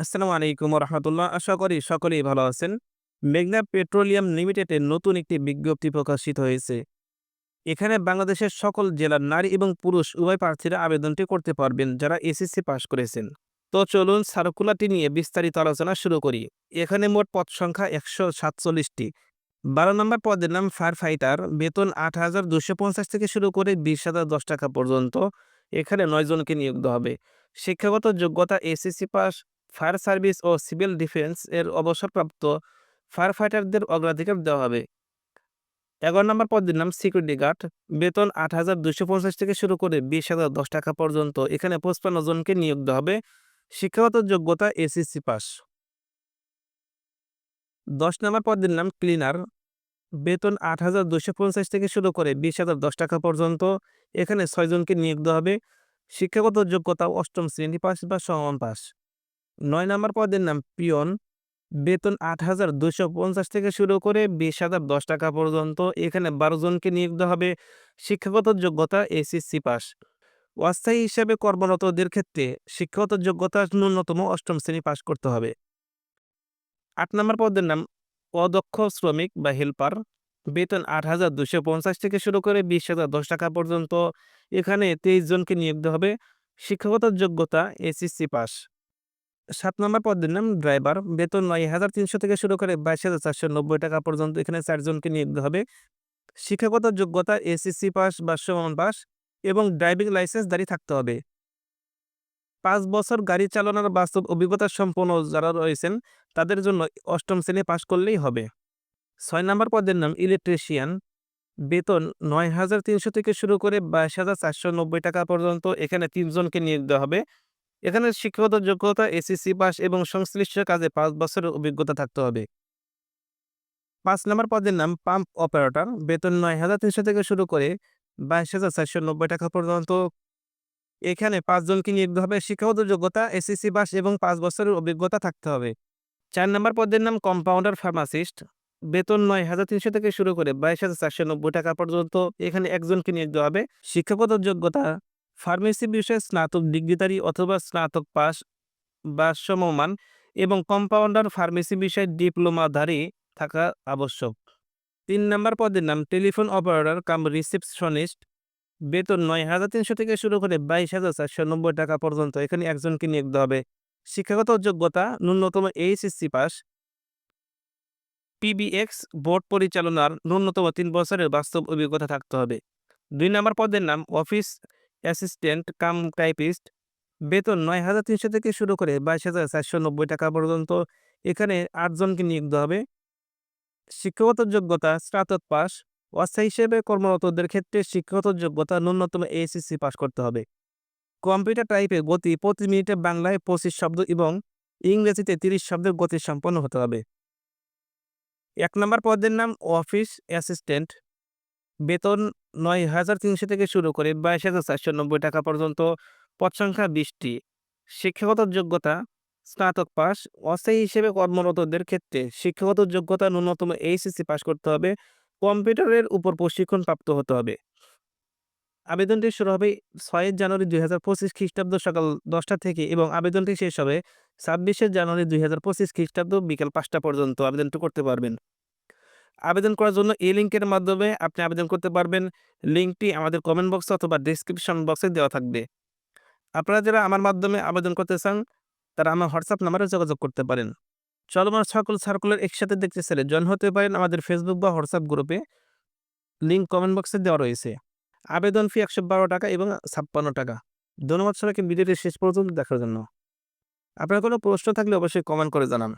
আসসালামু আলাইকুম রহমতুল্লাহ আশা করি সকলেই ভালো আছেন। মেঘনা পেট্রোলিয়াম লিমিটেডের নতুন একটি বিজ্ঞপ্তি প্রকাশিত হয়েছে। এখানে বাংলাদেশের সকল জেলার নারী এবং পুরুষ উভয় প্রার্থীরা আবেদনটি করতে পারবেন যারা এসএসসি পাশ করেছেন। তো চলুন সার্কুলারটি নিয়ে বিস্তারিত আলোচনা শুরু করি। এখানে মোট পদ সংখ্যা একশো সাতচল্লিশটি। বারো নম্বর পদের নাম ফায়ার ফাইটার বেতন আট হাজার দুশো পঞ্চাশ থেকে শুরু করে বিশ হাজার দশ টাকা পর্যন্ত। এখানে নয় জনকে নিয়োগ হবে। শিক্ষাগত যোগ্যতা এসএসসি পাস ফায়ার সার্ভিস ও সিভিল ডিফেন্স এর অবসরপ্রাপ্ত ফায়ার ফাইটারদের অগ্রাধিকার দেওয়া হবে। এগারো নম্বর পদের নাম সিকিউরিটি গার্ড। বেতন আট হাজার দুশো পঞ্চাশ থেকে শুরু করে বিশ হাজার দশ টাকা পর্যন্ত এখানে পঁচপান্ন জনকে নিয়োগ দেওয়া হবে। শিক্ষাগত যোগ্যতা এসএসসি পাস। দশ নম্বর পদের নাম ক্লিনার। বেতন আট হাজার দুশো পঞ্চাশ থেকে শুরু করে বিশ হাজার দশ টাকা পর্যন্ত এখানে ছয়জনকে নিয়োগ দেওয়া হবে। শিক্ষাগত যোগ্যতা অষ্টম শ্রেণি পাস বা সমান পাস। নয় নম্বর পদের নাম পিয়ন। বেতন আট হাজার দুশো পঞ্চাশ থেকে শুরু করে বিশ হাজার দশ টাকা পর্যন্ত। এখানে বারো জনকে নিয়োগ হবে। শিক্ষাগত যোগ্যতা এসএসসি পাস। অস্থায়ী হিসাবে কর্মরতদের ক্ষেত্রে শিক্ষাগত যোগ্যতা ন্যূনতম অষ্টম শ্রেণি পাশ করতে হবে। আট নম্বর পদের নাম অদক্ষ শ্রমিক বা হেল্পার। বেতন আট হাজার দুশো পঞ্চাশ থেকে শুরু করে বিশ হাজার দশ টাকা পর্যন্ত। এখানে তেইশ জনকে নিয়োগ হবে। শিক্ষাগত যোগ্যতা এসএসসি পাস। সাত নম্বর পদের নাম ড্রাইভার। বেতন নয় হাজার তিনশো থেকে শুরু করে বাইশ হাজার চারশো নব্বই টাকা পর্যন্ত এখানে চারজনকে দেওয়া হবে। শিক্ষাগত যোগ্যতা, এসএসসি পাস বা সমান পাস এবং ড্রাইভিং লাইসেন্স দাঁড়িয়ে থাকতে হবে। পাঁচ বছর গাড়ি চালানোর বাস্তব অভিজ্ঞতা সম্পন্ন যারা রয়েছেন, তাদের জন্য অষ্টম শ্রেণি পাশ করলেই হবে। ছয় নম্বর পদের নাম ইলেকট্রিশিয়ান। বেতন নয় হাজার তিনশো থেকে শুরু করে বাইশ হাজার চারশো নব্বই টাকা পর্যন্ত এখানে তিনজনকে নিয়োগ দেওয়া হবে। এখানে শিক্ষাগত যোগ্যতা, এসএসসি পাস এবং সংশ্লিষ্ট কাজে পাঁচ বছরের অভিজ্ঞতা থাকতে হবে। পাঁচ নম্বর পদের নাম পাম্প অপারেটর। বেতন নয় হাজার তিনশো থেকে শুরু করে বাইশ হাজার চারশো নব্বই টাকা পর্যন্ত। এখানে পাঁচজনকে নিয়োগ হবে। শিক্ষাগত যোগ্যতা, এসএসসি পাস এবং পাঁচ বছরের অভিজ্ঞতা থাকতে হবে। চার নম্বর পদের নাম কম্পাউন্ডার ফার্মাসিস্ট। বেতন নয় হাজার তিনশো থেকে শুরু করে বাইশ হাজার চারশো নব্বই টাকা পর্যন্ত এখানে একজনকে নিয়োগ দেওয়া হবে। শিক্ষাগত যোগ্যতা ফার্মেসি বিষয়ে স্নাতক ডিগ্রিধারী অথবা স্নাতক পাস বা সমমান এবং কম্পাউন্ডার ফার্মেসি বিষয়ে ডিপ্লোমাধারী থাকা আবশ্যক। তিন নম্বর পদের নাম টেলিফোন অপারেটর কাম রিসেপশনিস্ট। বেতন নয় হাজার তিনশো থেকে শুরু করে বাইশ হাজার চারশো নব্বই টাকা পর্যন্ত। এখানে একজনকে নিয়োগ দেওয়া হবে। শিক্ষাগত যোগ্যতা, ন্যূনতম এইচএসসি পাস পিবিএক্স বোর্ড পরিচালনার ন্যূনতম তিন বছরের বাস্তব অভিজ্ঞতা থাকতে হবে। দুই নম্বর পদের নাম অফিস অ্যাসিস্ট্যান্ট কাম টাইপিস্ট। বেতন নয় হাজার তিনশো থেকে শুরু করে বাইশ হাজার চারশো নব্বই টাকা পর্যন্ত। এখানে আটজনকে নিয়োগ হবে। শিক্ষাগত যোগ্যতা, স্নাতক পাস অস্থায়ী হিসেবে কর্মরতদের ক্ষেত্রে শিক্ষাগত যোগ্যতা ন্যূনতম এইচএসসি পাস করতে হবে। কম্পিউটার টাইপের গতি প্রতি মিনিটে বাংলায় পঁচিশ শব্দ এবং ইংরেজিতে তিরিশ শব্দের গতি সম্পন্ন হতে হবে। এক নম্বর পদের নাম অফিস অ্যাসিস্ট্যান্ট। বেতন নয় হাজার তিনশো থেকে শুরু করে বাইশ হাজার চারশো নব্বই টাকা পর্যন্ত পদ সংখ্যা বিশটি। শিক্ষাগত যোগ্যতা, স্নাতক পাস অস্থায়ী হিসেবে কর্মরতদের ক্ষেত্রে শিক্ষাগত যোগ্যতা ন্যূনতম এইচএসসি পাস করতে হবে, কম্পিউটারের উপর প্রশিক্ষণ প্রাপ্ত হতে হবে। আবেদনটি শুরু হবে ছয় জানুয়ারি দুই হাজার পঁচিশ খ্রিস্টাব্দ সকাল দশটা থেকে এবং আবেদনটি শেষ হবে ছাব্বিশে জানুয়ারি দুই হাজার পঁচিশ খ্রিস্টাব্দ বিকাল পাঁচটা পর্যন্ত। আবেদনটি করতে পারবেন। আবেদন করার জন্য এই লিঙ্কের মাধ্যমে আপনি আবেদন করতে পারবেন। লিঙ্কটি আমাদের কমেন্ট বক্সে অথবা ডিসক্রিপশন বক্সে দেওয়া থাকবে। আপনারা যারা আমার মাধ্যমে আবেদন করতে চান, তারা আমার হোয়াটসঅ্যাপ নাম্বারে যোগাযোগ করতে পারেন। চলমান সকল সার্কুলার একসাথে দেখতে চাইলে জয়েন হতে পারেন আমাদের ফেসবুক বা হোয়াটসঅ্যাপ গ্রুপে লিঙ্ক কমেন্ট বক্সে দেওয়া রয়েছে। আবেদন ফি একশো বারো টাকা এবং ছাপ্পান্ন টাকা। ধন্যবাদ সবাইকে, ভিডিওটি শেষ পর্যন্ত দেখার জন্য। আপনার কোনো প্রশ্ন থাকলে অবশ্যই কমেন্ট করে জানান।